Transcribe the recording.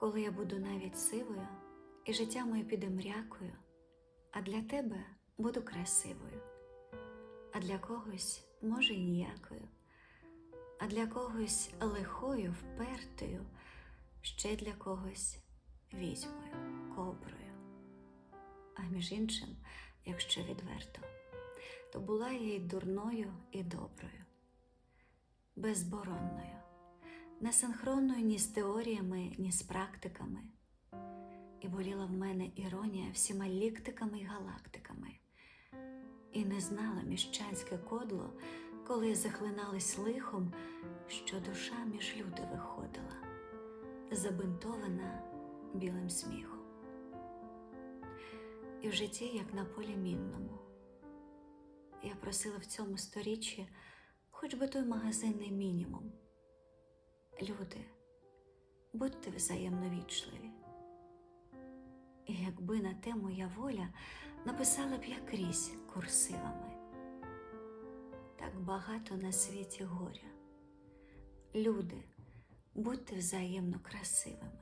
коли я буду навіть сивою, і життя моє піде мрякою, а для тебе буду красивою, а для когось, може, і ніякою, а для когось лихою, впертою, ще для когось візьмою, коброю. А між іншим, якщо відверто, то була я і дурною, і доброю, безборонною, не синхронною ні з теоріями, ні з практиками. І боліла в мене іронія всіма ліктиками й галактиками, і не знала міщанське кодло, коли захлинались лихом, що душа між люди виходила, забинтована білим сміхом. І в житті, як на полі мінному, я просила в цьому сторіччі хоч би той магазинний мінімум. Люди, будьте взаємно вічливі. І якби на те моя воля написала б я крізь курсивами. Так багато на світі горя. Люди, будьте взаємно красивими.